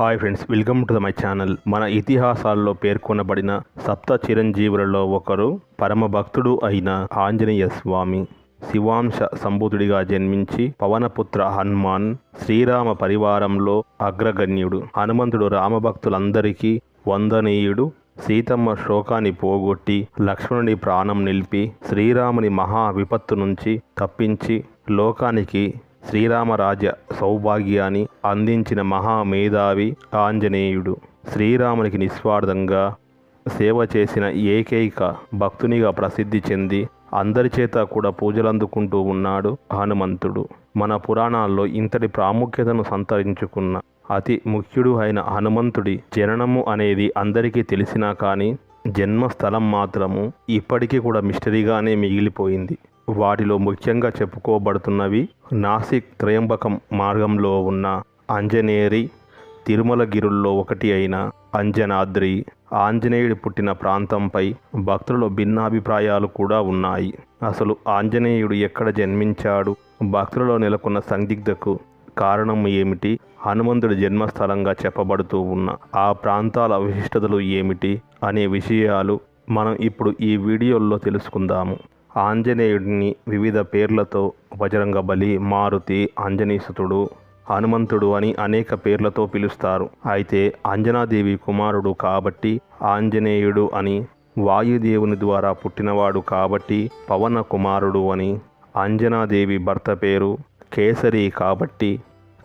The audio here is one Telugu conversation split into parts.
Hi friends welcome to my channel మన ఇతిహాసాల్లో పేర్కొనబడిన సప్త చిరంజీవులలో ఒకరు పరమ భక్తుడు అయిన ఆంజనేయ స్వామి. శివాంశ సంబూతుడిగా జన్మించి పవనపుత్ర హనుమాన్ శ్రీరామ పరివారంలో అగ్రగణ్యుడు. హనుమంతుడు రామభక్తులందరికీ వందనీయుడు. సీతమ్మ శోకాన్ని పోగొట్టి లక్ష్మణుని ప్రాణం నిలిపి శ్రీరాముని మహా విపత్తు నుంచి తప్పించి లోకానికి శ్రీరామరాజ్య సౌభాగ్యాన్ని అందించిన మహామేధావి ఆంజనేయుడు. శ్రీరామునికి నిస్వార్థంగా సేవ చేసిన ఏకైక భక్తునిగా ప్రసిద్ధి చెంది అందరి చేత కూడా పూజలందుకుంటూ ఉన్నాడు హనుమంతుడు. మన పురాణాల్లో ఇంతటి ప్రాముఖ్యతను సంతరించుకున్న అతి ముఖ్యుడు అయిన హనుమంతుడి జననము అనేది అందరికీ తెలిసినా కానీ జన్మస్థలం మాత్రము ఇప్పటికీ కూడా మిస్టరీగానే మిగిలిపోయింది. వాటిలో ముఖ్యంగా చెప్పుకోబడుతున్నవి నాసిక్ త్రయంబకం మార్గంలో ఉన్న అంజనేరి తిరుమలగిరుల్లో ఒకటి అయిన అంజనాద్రి ఆంజనేయుడు పుట్టిన ప్రాంతంపై భక్తులలో భిన్నాభిప్రాయాలు కూడా ఉన్నాయి. అసలు ఆంజనేయుడు ఎక్కడ జన్మించాడు? భక్తులలో నెలకొన్న సందిగ్ధకు కారణం ఏమిటి? హనుమంతుడి జన్మస్థలంగా చెప్పబడుతూ ఉన్న ఆ ప్రాంతాల విశిష్టతలు ఏమిటి? అనే విషయాలు మనం ఇప్పుడు ఈ వీడియోల్లో తెలుసుకుందాము. ఆంజనేయుడిని వివిధ పేర్లతో బజరంగ బలి మారుతి ఆంజనేయసుతుడు హనుమంతుడు అని అనేక పేర్లతో పిలుస్తారు. అయితే అంజనాదేవి కుమారుడు కాబట్టి ఆంజనేయుడు అని వాయుదేవుని ద్వారా పుట్టినవాడు కాబట్టి పవన కుమారుడు అని అంజనాదేవి భర్త పేరు కేసరి కాబట్టి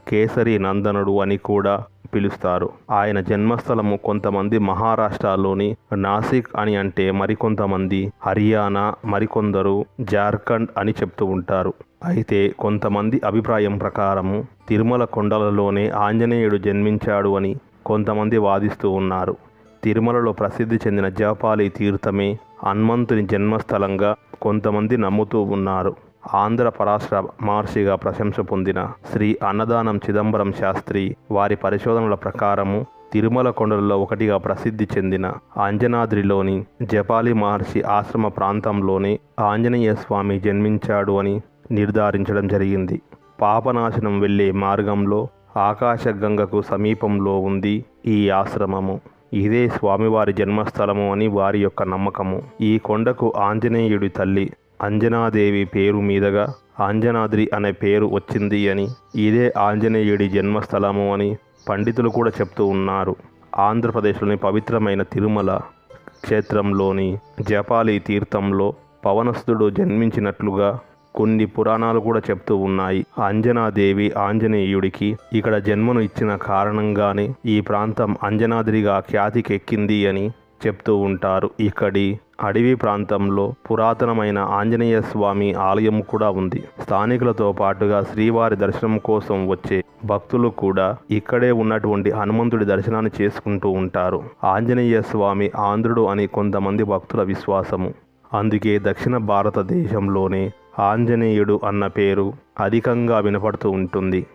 కేసరి నందనుడు అని కూడా పిలుస్తారు. ఆయన జన్మస్థలము కొంతమంది మహారాష్ట్రలోని నాసిక్ అని అంటే మరికొంతమంది హర్యానా మరికొందరు జార్ఖండ్ అని చెప్తూ ఉంటారు. అయితే కొంతమంది అభిప్రాయం ప్రకారము తిరుమల కొండలలోనే ఆంజనేయుడు జన్మించాడు అని కొంతమంది వాదిస్తూ ఉన్నారు. తిరుమలలో ప్రసిద్ధి చెందిన జపాలి తీర్థమే హనుమంతుని జన్మస్థలంగా కొంతమంది నమ్ముతూ ఉన్నారు. ఆంధ్ర పరాశ్ర మహర్షిగా ప్రశంస పొందిన శ్రీ అన్నదానం చిదంబరం శాస్త్రి వారి పరిశోధనల ప్రకారము తిరుమల కొండలలో ఒకటిగా ప్రసిద్ధి చెందిన ఆంజనాద్రిలోని జపాలి మహర్షి ఆశ్రమ ప్రాంతంలోనే ఆంజనేయ స్వామి జన్మించాడు అని నిర్ధారించడం జరిగింది. పాపనాశనం వెళ్ళే మార్గంలో ఆకాశగంగకు సమీపంలో ఉంది ఈ ఆశ్రమము. ఇదే స్వామివారి జన్మస్థలము అని వారి యొక్క నమ్మకము. ఈ కొండకు ఆంజనేయుడి తల్లి అంజనాదేవి పేరు మీదుగా ఆంజనాద్రి అనే పేరు వచ్చింది అని ఇదే ఆంజనేయుడి జన్మస్థలము అని పండితులు కూడా చెప్తూ ఉన్నారు. ఆంధ్రప్రదేశ్లోని పవిత్రమైన తిరుమల క్షేత్రంలోని జపాలి తీర్థంలో పవనస్థుడు జన్మించినట్లుగా కొన్ని పురాణాలు కూడా చెప్తూ ఉన్నాయి. అంజనాదేవి ఆంజనేయుడికి ఇక్కడ జన్మను ఇచ్చిన కారణంగానే ఈ ప్రాంతం అంజనాద్రిగా ఖ్యాతికెక్కింది అని చెప్తూ ఉంటారు. ఇక్కడి అడవి ప్రాంతంలో పురాతనమైన ఆంజనేయ స్వామి ఆలయం కూడా ఉంది. స్థానికులతో పాటుగా శ్రీవారి దర్శనం కోసం వచ్చే భక్తులు కూడా ఇక్కడే ఉన్నటువంటి హనుమంతుడి దర్శనాన్ని చేసుకుంటూ ఉంటారు. ఆంజనేయ స్వామి ఆంధ్రుడు అని కొంతమంది భక్తుల విశ్వాసము. అందుకే దక్షిణ భారతదేశంలోనే ఆంజనేయుడు అన్న పేరు అధికంగా వినపడుతూ ఉంటుంది.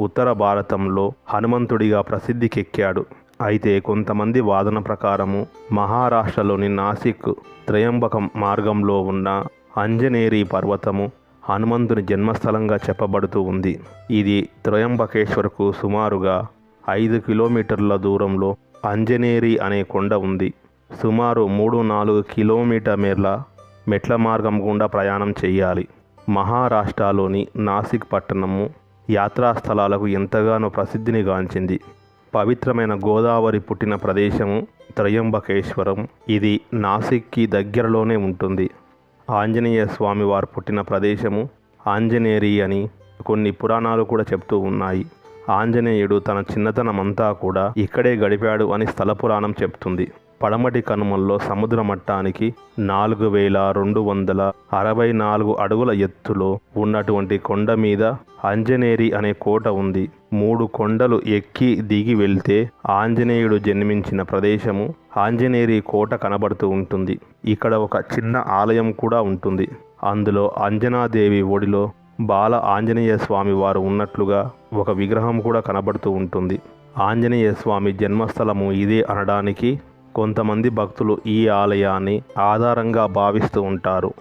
ఉత్తర భారతంలో హనుమంతుడిగా ప్రసిద్ధికెక్కాడు. అయితే కొంతమంది వాదన ప్రకారము మహారాష్ట్రలోని నాసిక్ త్రయంబకం మార్గంలో ఉన్న అంజనేరి పర్వతము హనుమంతుని జన్మస్థలంగా చెప్పబడుతూ ఉంది. ఇది త్రయంబకేశ్వర్కు సుమారుగా ఐదు కిలోమీటర్ల దూరంలో అంజనేరి అనే కొండ ఉంది. సుమారు మూడు నాలుగు కిలోమీటర్ మేర్ల మెట్ల మార్గం గుండా ప్రయాణం చేయాలి. మహారాష్ట్రలోని నాసిక్ పట్టణము యాత్రా స్థలాలకు ఎంతగానో ప్రసిద్ధిని గాంచింది. పవిత్రమైన గోదావరి పుట్టిన ప్రదేశము త్రయంబకేశ్వరం. ఇది నాసిక్కి దగ్గరలోనే ఉంటుంది. ఆంజనేయ స్వామి వారు పుట్టిన ప్రదేశము ఆంజనేరి అని కొన్ని పురాణాలు కూడా చెప్తూ ఉన్నాయి. ఆంజనేయుడు తన చిన్నతనమంతా కూడా ఇక్కడే గడిపాడు అని స్థల పురాణం చెప్తుంది. పడమటి కనుమల్లో సముద్ర మట్టానికి నాలుగు వేల రెండు వందల అరవై నాలుగు అడుగుల ఎత్తులో ఉన్నటువంటి కొండ మీద అంజనేరి అనే కోట ఉంది. మూడు కొండలు ఎక్కి దిగి వెళ్తే ఆంజనేయుడు జన్మించిన ప్రదేశము ఆంజనేరి కోట కనబడుతూ ఉంటుంది. ఇక్కడ ఒక చిన్న ఆలయం కూడా ఉంటుంది. అందులో అంజనాదేవి ఒడిలో బాల ఆంజనేయ స్వామి వారు ఉన్నట్లుగా ఒక విగ్రహం కూడా కనబడుతూ ఉంటుంది. ఆంజనేయ స్వామి జన్మస్థలము ఇదే అనడానికి కొంతమంది భక్తులు ఈ ఆలయాన్ని ఆధారంగా భావిస్తూ ఉంటారు.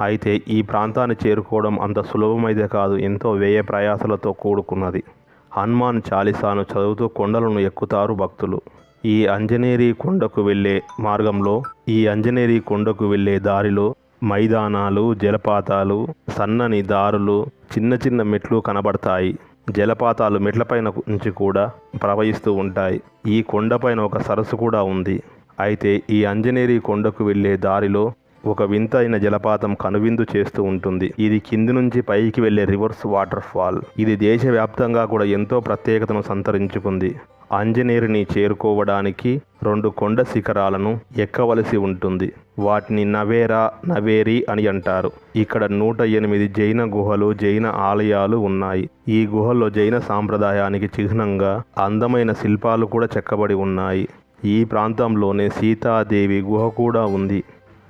అయితే ఈ ప్రాంతాన్ని చేరుకోవడం అంత సులభమైతే కాదు ఎంతో వ్యయ ప్రయాసలతో కూడుకున్నది. హనుమాన్ చాలీసాను చదువుతూ కొండలను ఎక్కుతారు భక్తులు. ఈ అంజనేరి కొండకు వెళ్ళే మార్గంలో ఈ అంజనేరి కొండకు వెళ్ళే దారిలో మైదానాలు జలపాతాలు సన్నని దారులు చిన్న చిన్న మెట్లు కనబడతాయి. జలపాతాలు మెట్లపైన నుంచి కూడా ప్రవహిస్తూ ఉంటాయి. ఈ కొండపైన ఒక సరస్సు కూడా ఉంది. అయితే ఈ అంజనేరి కొండకు వెళ్ళే దారిలో ఒక వింతైన జలపాతం కనువిందు చేస్తూ ఉంటుంది. ఇది కింది నుంచి పైకి వెళ్ళే రివర్స్ వాటర్ ఫాల్ ఇది దేశవ్యాప్తంగా కూడా ఎంతో ప్రత్యేకతను సంతరించుకుంది. ఆంజనేయుని చేరుకోవడానికి రెండు కొండ శిఖరాలను ఎక్కవలసి ఉంటుంది. వాటిని నవేరా నవేరి అని అంటారు. ఇక్కడ నూట ఎనిమిది జైన గుహలు జైన ఆలయాలు ఉన్నాయి. ఈ గుహల్లో జైన సాంప్రదాయానికి చిహ్నంగా అందమైన శిల్పాలు కూడా చెక్కబడి ఉన్నాయి. ఈ ప్రాంతంలోనే సీతాదేవి గుహ కూడా ఉంది.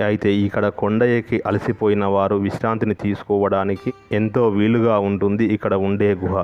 అయితే ఇక్కడ కొండ ఎక్కి అలసిపోయిన వారు విశ్రాంతిని తీసుకోవడానికి ఎంతో వీలుగా ఉంటుంది ఇక్కడ ఉండే గుహ.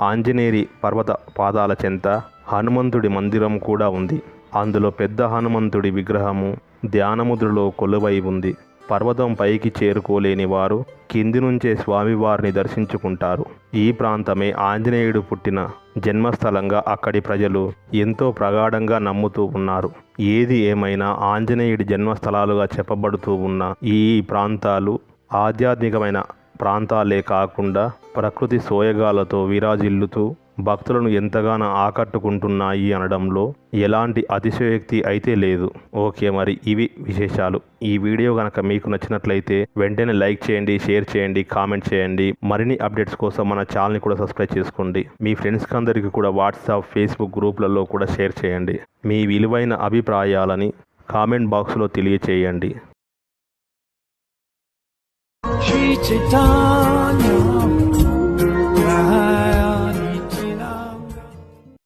ఆంజనేరి పర్వత పాదాల చెంత హనుమంతుడి మందిరం కూడా ఉంది. అందులో పెద్ద హనుమంతుడి విగ్రహము ధ్యానముద్రలో కొలువై ఉంది. పర్వతం పైకి చేరుకోలేని వారు కింది నుంచే స్వామివారిని దర్శించుకుంటారు. ఈ ప్రాంతమే ఆంజనేయుడు పుట్టిన జన్మస్థలంగా అక్కడి ప్రజలు ఎంతో ప్రగాఢంగా నమ్ముతూ ఉన్నారు. ఏది ఏమైనా ఆంజనేయుడి జన్మస్థలాలుగా చెప్పబడుతూ ఉన్న ఈ ప్రాంతాలు ఆధ్యాత్మికమైన ప్రాంతాలే కాకుండా ప్రకృతి సోయగాలతో విరాజిల్లుతూ భక్తులను ఎంతగానో ఆకట్టుకుంటున్నాయి అనడంలో ఎలాంటి అతిశయోక్తి అయితే లేదు. ఓకే మరి ఇవి విశేషాలు. ఈ వీడియో కనుక మీకు నచ్చినట్లయితే వెంటనే లైక్ చేయండి షేర్ చేయండి కామెంట్ చేయండి. మరిన్ని అప్డేట్స్ కోసం మన ఛానల్ని కూడా సబ్స్క్రైబ్ చేసుకోండి. మీ ఫ్రెండ్స్కి అందరికీ కూడా వాట్సాప్ ఫేస్బుక్ గ్రూప్లలో కూడా షేర్ చేయండి. మీ విలువైన అభిప్రాయాలని కామెంట్ బాక్స్లో తెలియచేయండి. Sri